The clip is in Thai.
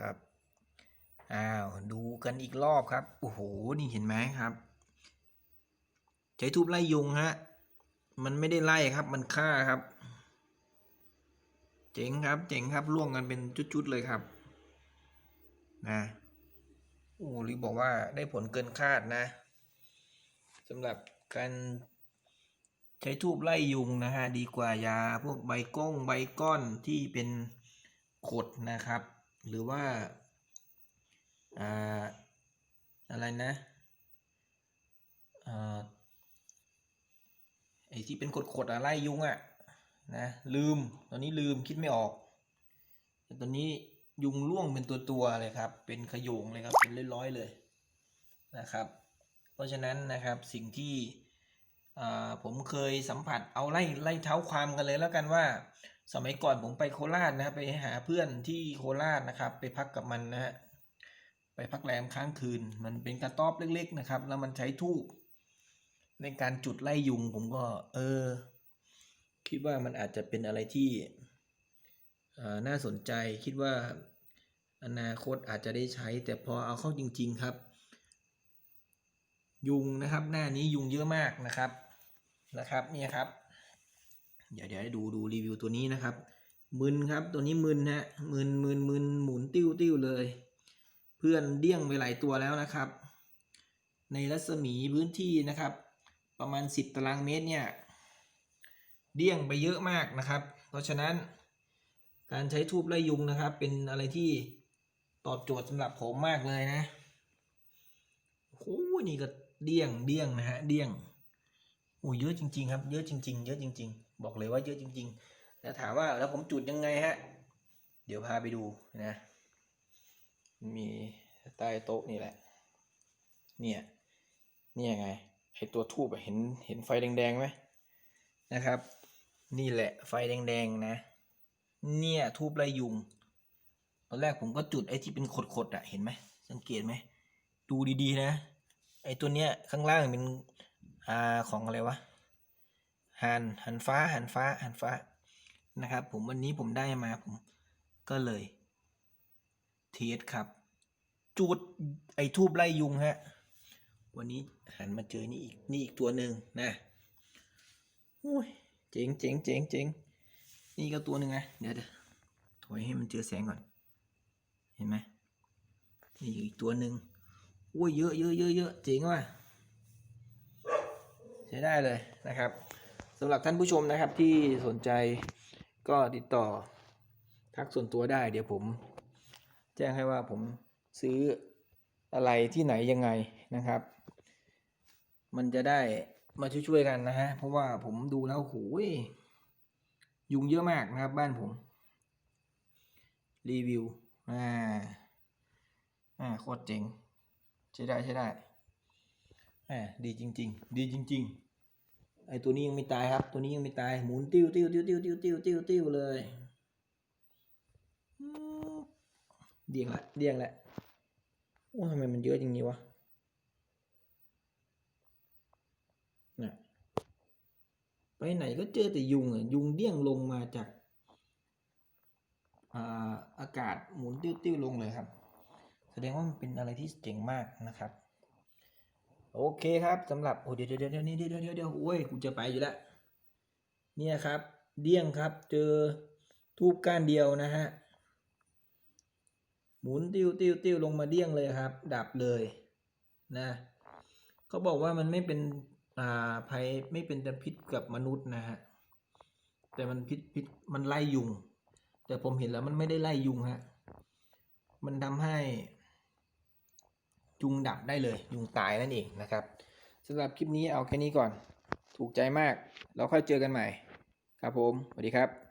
ครับ อ้าว ดูกันอีกรอบครับ โอ้โห นี่เห็นไหมครับ ใช้ทูบไล่ยุงฮะ มันไม่ได้ไล่ครับ มันฆ่าครับ เจ๋งครับ เจ๋งครับ ล่วงกันเป็นจุดๆเลยครับ นะโอ้ลิบอกว่าได้ผลเกินคาดนะสำหรับการใช้ทูบไล่ยุงนะฮะ ดีกว่ายาพวกใบก้งใบก้อนที่เป็นขดนะครับ หรือว่าอาอะไรนะอไอ้ที่เป็นขดๆอะไล่ยุงอะนะลืมตอนนี้ลืมคิดไม่ออกแต่ตอนนี้ยุงล่วงเป็นตัวๆเลยครับ เป็นขยงเลยครับเป็นร้อยๆเลยนะครับ เพราะฉะนั้นนะครับสิ่งที่ผมเคยสัมผัสเอาไล่ไล่เท้าความกันเลยแล้วกันว่า สมัยก่อนผมไปโคราชนะครับไปหาเพื่อนที่โคราชนะครับ ไปพักกับมันนะฮะไปพักแรมค้างคืน มันเป็นกระต๊อบเล็ก ๆ นะครับ แล้วมันใช้ทูบในการจุดไล่ยุง ผมก็ เออ คิดว่ามันอาจจะเป็นอะไรที่น่าสนใจคิดว่าอนาคตอาจจะได้ใช้ แต่พอเอาเข้าจริง ๆครับ ยุงนะครับ หน้านี้ยุงเยอะมากนะครับนะครับ เนี่ยครับ เดี๋ยวเดี๋ยวให้ดูดูรีวิวตัวนี้นะครับมึนครับตัวนี้มึนฮะมึนมึนมึนหมุนติ้วติ้วเลย เพื่อนเดี้ยงไปหลายตัวแล้วนะครับ ในรัศมีพื้นที่นะครับ ประมาณ 10 ตารางเมตรเนี่ยเดี้ยงไปเยอะมากนะครับ เพราะฉะนั้นการใช้ทูบไล่ยุงนะครับ เป็นอะไรที่ตอบโจทย์สำหรับผมมากเลยนะโอ้โหนี่ก็เดี้ยงเดี้ยงนะฮะเดี้ยงโอ้เยอะจริง ๆ ครับ เยอะจริง ๆ เยอะจริง ๆ บอกเลยว่าเยอะจริงๆแล้วถามว่าแล้วผมจุดยังไงฮะ เดี๋ยวพาไปดูนะ มีใต้โต๊ะนี่แหละ เนี่ยเนี่ยไงไอตัวทูบเห็นเห็นไฟแดงๆไหมนะครับ นี่แหละไฟแดงๆนะ เนี่ยทูบไล่ยุงตอนแรกผมก็จุดไอ้ที่เป็นขดๆอะเห็นไหมสังเกตไหมดูดีๆนะ ไอ้ตัวเนี้ยข้างล่างเป็นอ่าของอะไรวะ หันหันฟ้าหันฟ้าหันฟ้านะครับ ผมวันนี้ผมได้มาผมก็เลยเทสครับจูดไอ้ทูบไล่ยุงฮะวันนี้หันมาเจอนี่อีกนี่อีกตัวหนึ่งนะโอ้ยเจ๋งเจ๋งเจ๋งเจ๋งนี่ก็ตัวหนึ่งนะเดี๋ยวเดี๋ยวถอยให้มันเจอแสงก่อน เห็นไหมนี่อีกตัวหนึ่งโอ้ยเยอะเยอะเยอะเยอะเจ๋งว่ะใช้ได้เลยนะครับ สำหรับท่านผู้ชมนะครับที่สนใจก็ติดต่อทักส่วนตัวได้ เดี๋ยวผม แจ้งให้ว่าผมซื้ออะไรที่ไหนยังไงนะครับ มันจะได้มาช่วยๆกันนะฮะเพราะว่าผมดูแล้วโหยยุงเยอะมากนะครับบ้านผม รีวิวอ่าอ่าโคตรเจ๋งใช้ได้ใช้ได้อ่าดีจริง ๆ ดีจริง ๆ ไอตัวนี้ยังไม่ตายครับ ตัวนี้ยังไม่ตาย หมุนติ้วติ้วติ้วติ้วติ้วติ้วติ้วติ้วเลยเดี่ยงละเดี่ยงละโอ้ทำไมมันเยอะอย่างนี้วะนะไปไหนก็เจอแต่ยุงอะยุงเดี้ยงลงมาจากอ่าอากาศหมุนติ้วติ้วลงเลยครับ แสดงว่ามันเป็นอะไรที่เจ๋งมากนะครับ โอเคครับสำหรับโอ้เดี๋ยวเดี๋ยวเดี๋ยวนี่เดี๋ยวเดี๋ยวเดี๋ยวโอ้ยกูจะไปอยู่แล้วเนี่ยครับ เดี้ยงครับเจอทูบก้านเดียวนะฮะหมุนติ้วติ้วติ้วลงมาเดี้ยงเลยครับ ดับเลยนะเขาบอกว่ามันไม่เป็นอ่าภัยไม่เป็นพิษกับมนุษย์นะฮะแต่มันพิษพิษมันไล่ยุง แต่ผมเห็นแล้วมันไม่ได้ไล่ยุงฮะมันทำให้ ยุงดับได้เลยยุงตายนั่นเองนะครับสำหรับคลิปนี้เอาแค่นี้ก่อน ถูกใจมาก เราค่อยเจอกันใหม่ ครับผม สวัสดีครับ